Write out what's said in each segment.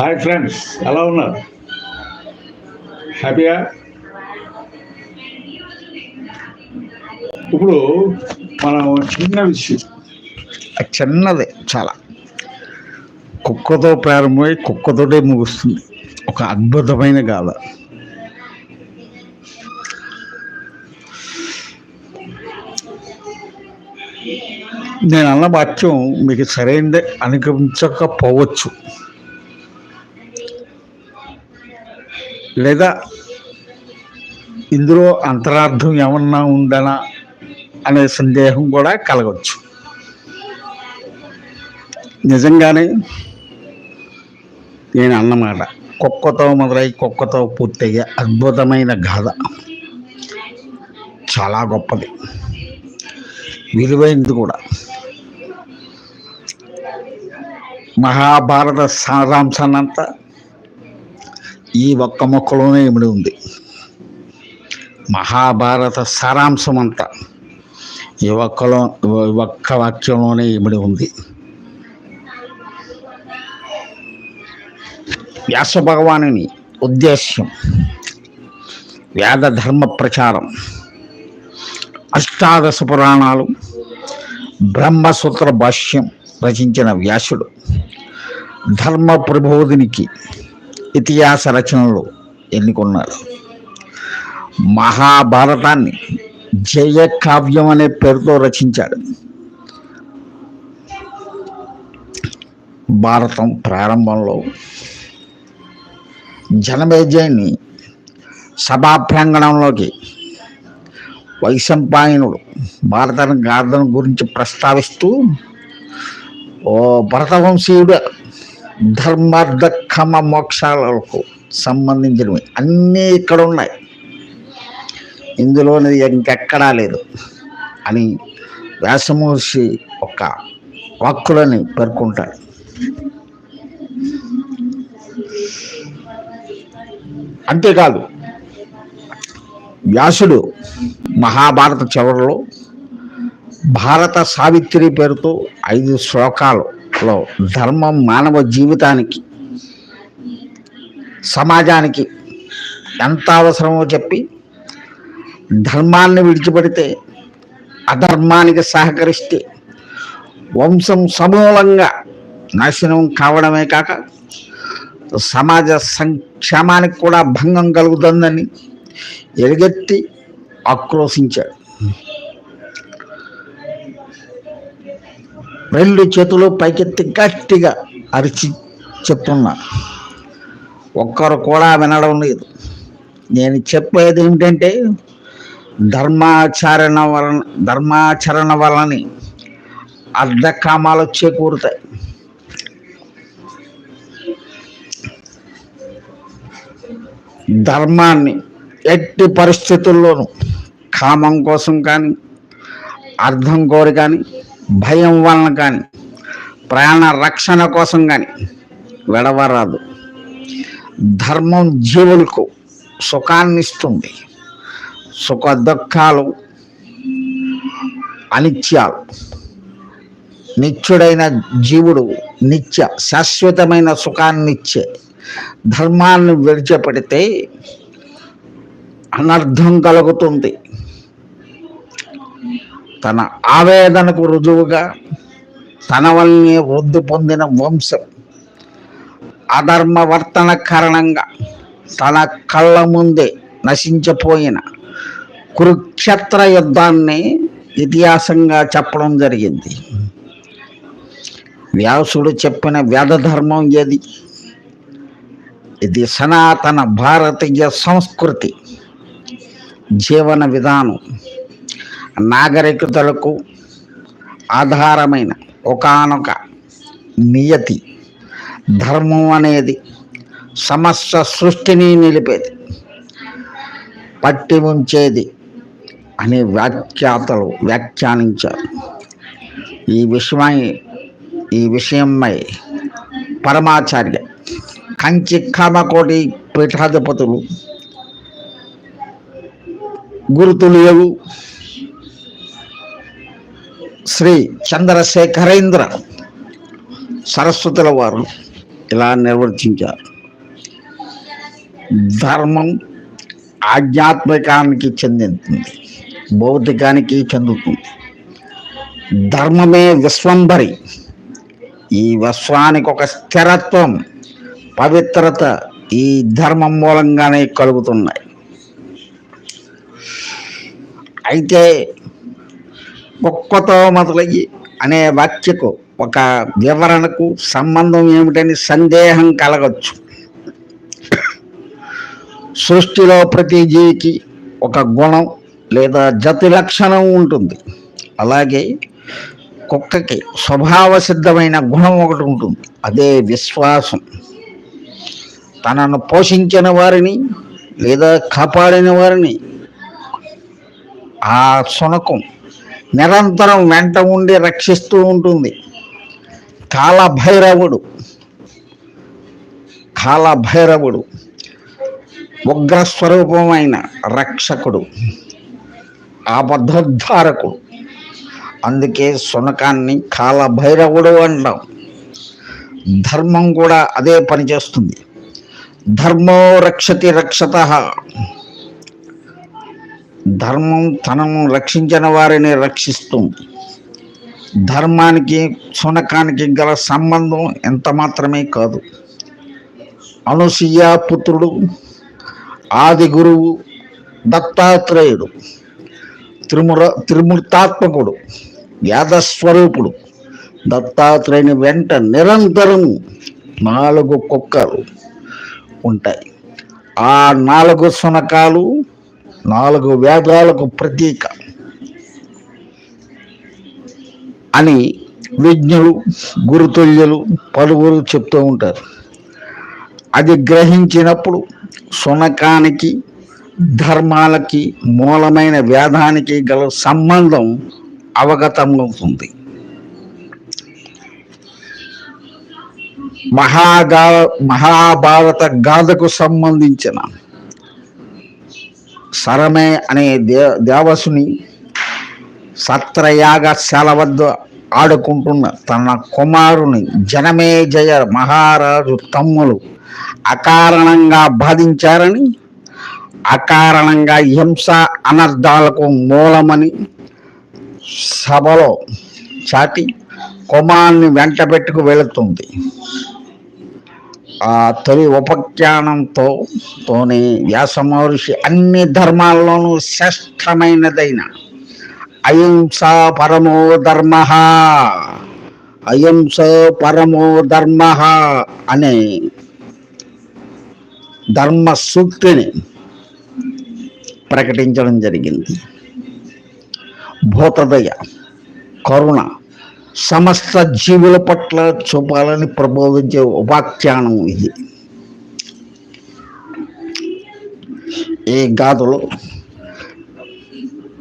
Hi friends ఎలా ఉన్నారు? హ్యాపీయా? ఇప్పుడు మనం చిన్న విషయం. అది చిన్నదే చాలా. కుక్కతో ప్రారంభమై కుక్కతోటే ముగుస్తుంది. ఒక అద్భుతమైన గాథ. నేను అన్న వాక్యం మీకు సరైనదే అనిపించకపోవచ్చు లేదా ఇందులో అంతరార్థం ఏమన్నా ఉందనా అనే సందేహం కూడా కలగవచ్చు నిజంగానే నేను అన్నమాట కుక్కతో మొదలై కుక్కతో పూర్తయ్యే అద్భుతమైన గాథ చాలా గొప్పది. విలువైనది కూడా. మహాభారత సారాంశాన్నంతా ఈ ఒక్క మొక్కలోనే ఇమిడి ఉంది? మహాభారత సారాంశం అంతా ఈ ఒక్కలో ఒక్క వాక్యంలోనే ఇమిడి ఉంది? వ్యాస భగవానుని ఉద్దేశ్యం వేద ధర్మ ప్రచారం అష్టాదశ పురాణాలు బ్రహ్మసూత్ర భాష్యం రచించిన వ్యాసుడు ధర్మ ప్రబోధినికి ఇతిహాస రచనలు ఎన్నుకున్నారు. మహాభారతాన్ని జయ కావ్యం అనే పేరుతో రచించాడు. భారతం ప్రారంభంలో జనమేజయుని సభా ప్రాంగణంలోకి వైశంపాయనుడు భారత గార్ధన గురించి ప్రస్తావిస్తూ ఓ భరతవంశీయుడు ధర్మార్థ కమ మోక్షాలకు సంబంధించినవి. అన్నీ ఇక్కడ ఉన్నాయి. ఇందులోని ఇంకెక్కడా లేదు అని వ్యాసమహర్షి ఒక వాక్కులని పేర్కొంటాడు. అంతేకాదు వ్యాసుడు మహాభారత చివరిలో భారత సావిత్రి పేరుతో ఐదు శ్లోకాలు లో ధర్మం మానవ జీవితానికి సమాజానికి ఎంత అవసరమో చెప్పి ధర్మాన్ని విడిచిపెడితే అధర్మానికి సహకరిస్తే వంశం సమూలంగా నాశనం కావడమే కాక సమాజ సంక్షేమానికి కూడా భంగం కలుగుతుందని ఎలుగెత్తి ఆక్రోశించాడు. రెండు చేతులు పైకెత్తి గట్టిగా అరిచి చెప్తున్నా ఒక్కరు కూడా వినడం లేదు. నేను చెప్పేది ఏంటంటే ధర్మాచరణ వలన ధర్మాచరణ వలని అర్ధకామాలు చేకూరుతాయి. ధర్మాన్ని ఎట్టి పరిస్థితుల్లోనూ కామం కోసం కానీ అర్థం కోరి కానీ భయం వలన కానీ ప్రాణ రక్షణ కోసం కానీ విడవరాదు. ధర్మం జీవులకు సుఖాన్ని ఇస్తుంది. సుఖ దుఃఖాలు అనిత్యాలు. నిత్యుడైన జీవుడు నిత్య శాశ్వతమైన సుఖాన్నిచ్చే ధర్మాన్ని విడిచిపెడితే అనర్థం కలుగుతుంది. తన ఆవేదనకు రుజువుగా తన వల్లనే వృద్ధి పొందిన వంశం. అధర్మవర్తన కారణంగా తన కళ్ళ ముందే నశించిపోయిన కురుక్షేత్ర యుద్ధాన్ని ఇతిహాసంగా చెప్పడం జరిగింది. వ్యాసుడు చెప్పిన వేద ధర్మం ఏది? ఇది సనాతన భారతీయ సంస్కృతి జీవన విధానం. నాగరికతలకు ఆధారమైన ఒకానొక నియతి. ధర్మం అనేది సమస్త సృష్టిని నిలిపేది పట్టి ఉంచేది అని వ్యాఖ్యాతలు వ్యాఖ్యానించారు. ఈ విషయమై ఈ విషయమై పరమాచార్య కంచి కామకోటి పీఠాధిపతులు గురుతులియలు శ్రీ చంద్రశేఖరేంద్ర సరస్వతుల వారు ఇలా నిర్వర్తించారు. ధర్మం ఆధ్యాత్మికానికి చెందుతుంది భౌతికానికి చెందుతుంది. ధర్మమే విశ్వంబరి ఈ విశ్వానికి ఒక స్థిరత్వం పవిత్రత ఈ ధర్మం మూలంగానే కలుగుతున్నాయి. అయితే కుక్కతో మొదలయ్యి అనే వాక్యకు ఒక వివరణకు సంబంధం ఏమిటని సందేహం కలగచ్చు. సృష్టిలో ప్రతి జీవికి ఒక గుణం లేదా జతి లక్షణం ఉంటుంది. అలాగే కుక్కకి స్వభావ సిద్ధమైన గుణం ఒకటి ఉంటుంది. అదే విశ్వాసం. తనను పోషించిన వారిని లేదా కాపాడిన వారిని ఆ శునకం నిరంతరం వెంట ఉండి రక్షిస్తూ ఉంటుంది. కాలభైరవుడు. కాలభైరవుడు. ఉగ్రస్వరూపమైన రక్షకుడు. ఆబద్ధోద్ధారకుడు అందుకే శునకాన్ని కాలభైరవుడు అంటాం. ధర్మం కూడా అదే పనిచేస్తుంది ధర్మో రక్షతి రక్షత. ధర్మం తనను రక్షించిన వారిని రక్షిస్తుంది. ధర్మానికి శునకానికి గల సంబంధం ఎంత మాత్రమే కాదు. అనుసూయ పుత్రుడు ఆది గురువు దత్తాత్రేయుడు త్రిముర త్రిమూర్తాత్మకుడు యాదస్వరూపుడు దత్తాత్రేయుని వెంట నిరంతరం నాలుగు కుక్కలు ఉంటాయి. ఆ నాలుగు శునకాలు నాలుగు వేదాలకు ప్రతీక. అని విజ్ఞులు గురుతుల్యులు పలువురు చెప్తూ ఉంటారు. అది గ్రహించినప్పుడు శునకానికి ధర్మాలకి మూలమైన వేదానికి గల సంబంధం అవగతమవుతుంది. మహాగా మహాభారత గాథకు సంబంధించిన సరమే అనే దే దేవసుని సత్రయాగశాల వద్ద ఆడుకుంటున్న తన కుమారుని జనమే జయ మహారాజు తమ్ములు అకారణంగా బాధించారని అకారణంగా హింస అనర్థాలకు మూలమని సభలో చాటి కుమారుని వెంట పెట్టుకు వెళుతుంది. ఆ తొలి ఉపఖ్యానంతో తోనే వ్యాస మహర్షి అన్ని ధర్మాల్లోనూ శ్రేష్టమైనదైన అహింస పరమో ధర్మ అహింస పరమో ధర్మ అనే ధర్మ సూక్తిని ప్రకటించడం జరిగింది. భూతదయ కరుణ సమస్త జీవుల పట్ల చూపాలని ప్రబోధించే ఉపాఖ్యానం ఇది. ఈ గాథలో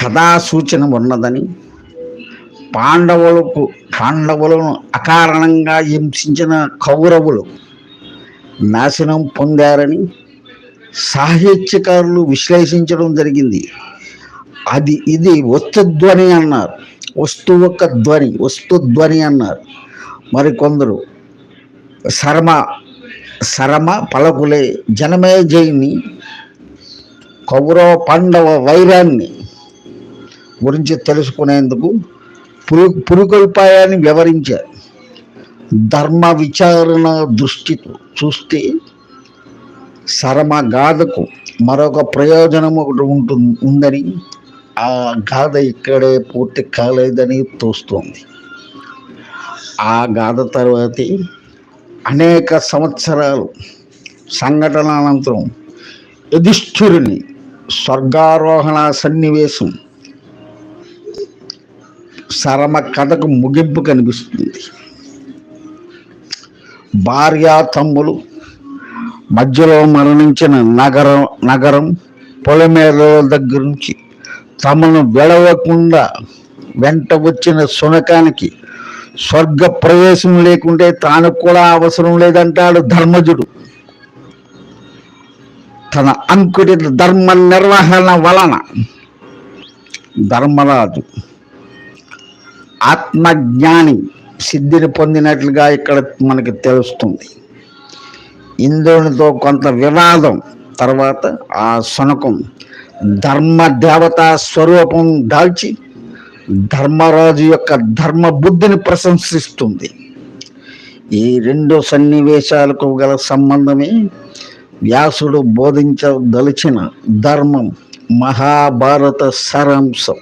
కథా సూచన ఉన్నదని పాండవులకు పాండవులను అకారణంగా హింసించిన కౌరవులు నాశనం పొందారని సాహిత్యకారులు విశ్లేషించడం జరిగింది. అది ఇది వస్తుధ్వని అన్నారు. వస్తు యొక్క ధ్వని వస్తు ధ్వని అన్నారు. మరికొందరు శర్మ శరమ పలకులే జనమే జైని కౌరవ పాండవ వైరాన్ని గురించి తెలుసుకునేందుకు పురు పురుకొల్పాయాన్ని వివరించారు. ధర్మ విచారణ దృష్టితో చూస్తే శరమ గాథకు మరొక ప్రయోజనం ఒకటి ఉంటుంది ఉందని ఆ గాథ ఇక్కడే పూర్తి కాలేదని తోస్తోంది. ఆ గాథ తర్వాతే అనేక సంవత్సరాలు సంఘటన అనంతరం యుధిష్ఠురుని స్వర్గారోహణ సన్నివేశం శరమ కథకు ముగింపు కనిపిస్తుంది. భార్యా తమ్ములు మధ్యలో మరణించిన నగరం నగరం పొలమేర దగ్గర నుంచి తమను వెడవకుండా వెంట వచ్చిన శునకానికి స్వర్గ ప్రవేశం లేకుంటే తాను కూడా అవసరం లేదంటాడు ధర్మజుడు. తన అంకుటిత ధర్మ నిర్వహణ వలన ధర్మరాజు ఆత్మజ్ఞాని సిద్ధిని పొందినట్లుగా ఇక్కడ మనకి తెలుస్తుంది. ఇంద్రునితో కొంత వివాదం తర్వాత ఆ శునకం ధర్మ దేవత స్వరూపం దాల్చి ధర్మరాజు యొక్క ధర్మ బుద్ధిని ప్రశంసిస్తుంది. ఈ రెండు సన్నివేశాలకు గల సంబంధమే వ్యాసుడు బోధించదలిచిన ధర్మం మహాభారత సారాంశం.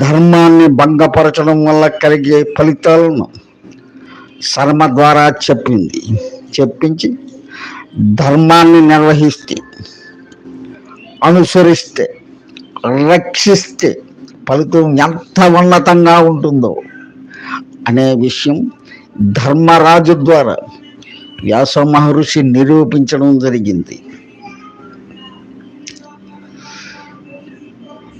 ధర్మాన్ని భంగపరచడం వల్ల కలిగే ఫలితాలను శర్మ ద్వారా చెప్పింది. చెప్పించి ధర్మాన్ని నిర్వహిస్తే అనుసరిస్తే రక్షిస్తే ఫలితం ఎంత ఉన్నతంగా ఉంటుందో. అనే విషయం ధర్మరాజు ద్వారా వ్యాస మహర్షి నిరూపించడం జరిగింది.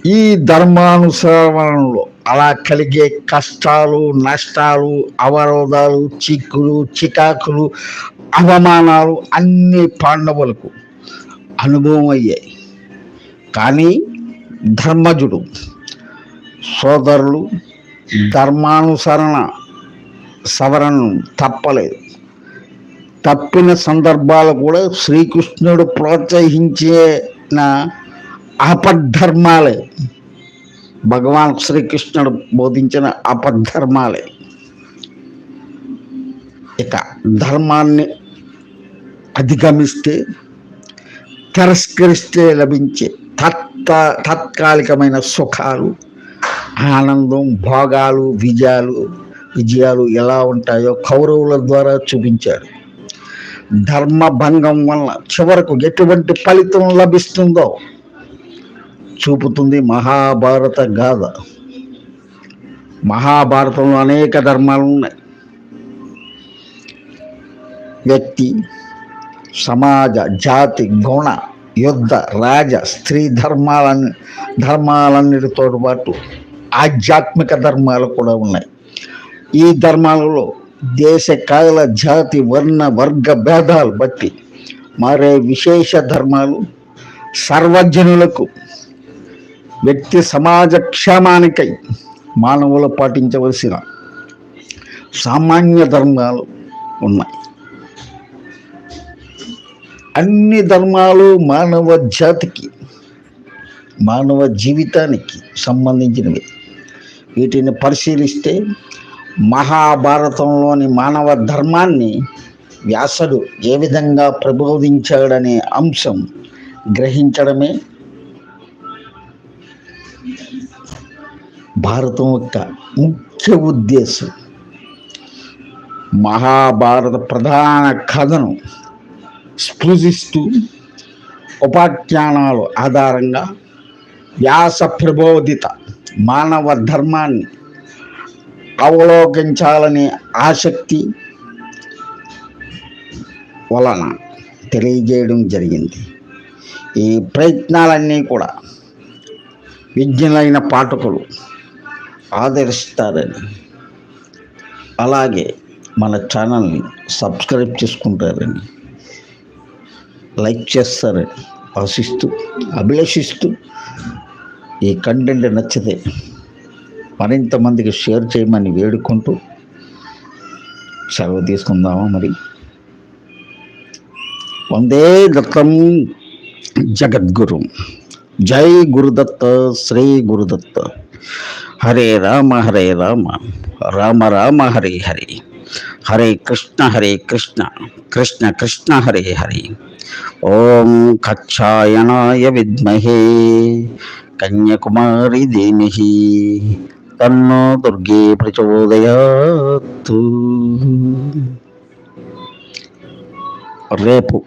ఈ ధర్మానుసరణలో అలా కలిగే కష్టాలు నష్టాలు అవరోధాలు చిక్కులు చికాకులు అవమానాలు అన్ని పాండవులకు అనుభవం అయ్యాయి. కానీ ధర్మజుడు సోదరులు ధర్మానుసరణ సవరణ తప్పలేదు. తప్పిన సందర్భాలు కూడా శ్రీకృష్ణుడు ప్రోత్సహించిన అపధర్మాలే భగవాన్ శ్రీకృష్ణుడు బోధించిన అపధర్మాలే ఇక ధర్మాన్ని అధిగమిస్తే తిరస్కరిస్తే లభించే తత్త తాత్కాలికమైన సుఖాలు ఆనందం భోగాలు విజయాలు విజయాలు ఎలా ఉంటాయో కౌరవుల ద్వారా చూపించాడు ధర్మభంగం వల్ల చివరకు ఎటువంటి ఫలితం లభిస్తుందో చూపుతుంది మహాభారత గాథ. మహాభారతంలో అనేక ధర్మాలు ఉన్నాయి. వ్యక్తి సమాజ జాతి గుణ యుద్ధ రాజ స్త్రీ ధర్మాలన్ని ధర్మాలన్నిటితో పాటు ఆధ్యాత్మిక ధర్మాలు కూడా ఉన్నాయి. ఈ ధర్మాలలో దేశ కాల జాతి వర్ణ వర్గ భేదాలు బట్టి మారే విశేష ధర్మాలు సర్వజనులకు వ్యక్తి సమాజ క్షేమానికై మానవులు పాటించవలసిన సామాన్య ధర్మాలు ఉన్నాయి. అన్ని ధర్మాలు మానవ జాతికి మానవ జీవితానికి సంబంధించినవి. వీటిని పరిశీలిస్తే మహాభారతంలోని మానవ ధర్మాన్ని వ్యాసుడు ఏ విధంగా ప్రబోధించాడనే అంశం గ్రహించడమే భారతం యొక్క ముఖ్య ఉద్దేశం. మహాభారత ప్రధాన కథను స్పృశిస్తూ ఉపాఖ్యానాలు ఆధారంగా వ్యాస ప్రబోధిత మానవ ధర్మాన్ని అవలోకించాలనే ఆసక్తి వలన తెలియజేయడం జరిగింది. ఈ ప్రయత్నాలన్నీ కూడా విజ్ఞులైన పాఠకులు ఆదరిస్తారని. అలాగే మన ఛానల్ని సబ్స్క్రైబ్ చేసుకుంటారని. లైక్ చేస్తారని ఆశిస్తూ అభిలషిస్తూ ఈ కంటెంట్ నచ్చితే మరింత మందికి షేర్ చేయమని వేడుకుంటూ సెలవు తీసుకుందామా మరి? వందే దత్తం జగద్గురు. జై గురుదత్త శ్రీ గురుదత్త. హరే రామ హరే రామ. రామ రామ హరే హరే. హరే కృష్ణ హరే కృష్ణ. కృష్ణ కృష్ణ హరే హరే. ఓం కక్షాయణాయ విద్మహే కన్యాకుమారి దేమిహి తన్నో దుర్గే ప్రచోదయాత్తు. రేపు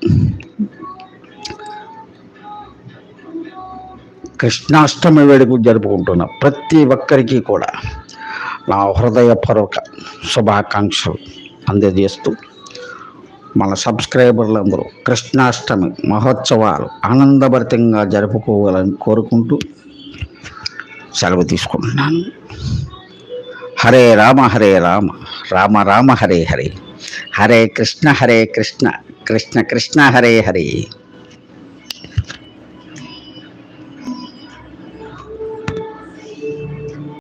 కృష్ణాష్టమి వేడుక జరుపుకుంటున్నాం ప్రతి ఒక్కరికి కూడా నా హృదయపూర్వక శుభాకాంక్షలు అందజేస్తూ మన సబ్స్క్రైబర్లందరూ కృష్ణాష్టమి మహోత్సవాలు ఆనందభరితంగా జరుపుకోవాలని కోరుకుంటూ సెలవు తీసుకుంటున్నాను. హరే రామ హరే రామ రామ రామ హరే హరే. హరే కృష్ణ హరే కృష్ణ కృష్ణ కృష్ణ హరే హరే.